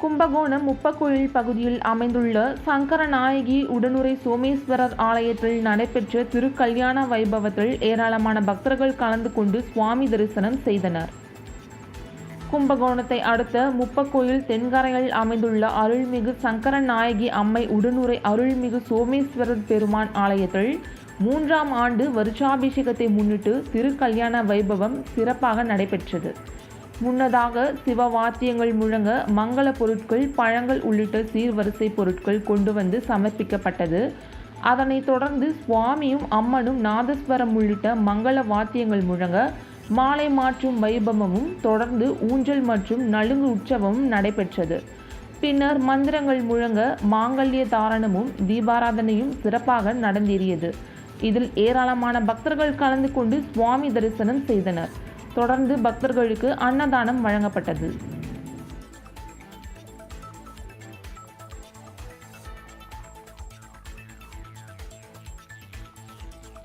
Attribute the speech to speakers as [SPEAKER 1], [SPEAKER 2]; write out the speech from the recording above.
[SPEAKER 1] கும்பகோணம் முப்பக்குழில் பகுதியில் அமைந்துள்ள சங்கரநாயகி உடனுரை சோமேஸ்வரர் ஆலயத்தில் நடைபெற்ற திருக்கல்யாண வைபவத்தில் ஏராளமான பக்தர்கள் கலந்து கொண்டு சுவாமி தரிசனம் செய்தனர். கும்பகோணத்தை அடுத்த முப்பக்கோயில் தென்கரையில் அமைந்துள்ள அருள்மிகு சங்கரநாயகி அம்மை உடனுரை அருள்மிகு சோமேஸ்வரர் பெருமான் ஆலயத்தில் மூன்றாம் ஆண்டு வருஷாபிஷேகத்தை முன்னிட்டு திருக்கல்யாண வைபவம் சிறப்பாக நடைபெற்றது. முன்னதாக சிவ வாத்தியங்கள் முழங்க மங்கள பொருட்கள் பழங்கள் உள்ளிட்ட சீர்வரிசை பொருட்கள் கொண்டு வந்து சமர்ப்பிக்கப்பட்டது. அதனைத் தொடர்ந்து சுவாமியும் அம்மனும் நாதஸ்வரம் உள்ளிட்ட மங்கள வாத்தியங்கள் முழங்க மாலை மாற்றும் வைபவமும் தொடர்ந்து ஊஞ்சல் மற்றும் நலுங்கு உற்சவமும் நடைபெற்றது. பின்னர் மந்திரங்கள் முழங்க மாங்கல்ய தாரணமும் தீபாராதனையும் சிறப்பாக நடந்தேறியது. இதில் ஏராளமான பக்தர்கள் கலந்து கொண்டு சுவாமி தரிசனம் செய்தனர். தொடர்ந்து பக்தர்களுக்கு அன்னதானம் வழங்கப்பட்டது.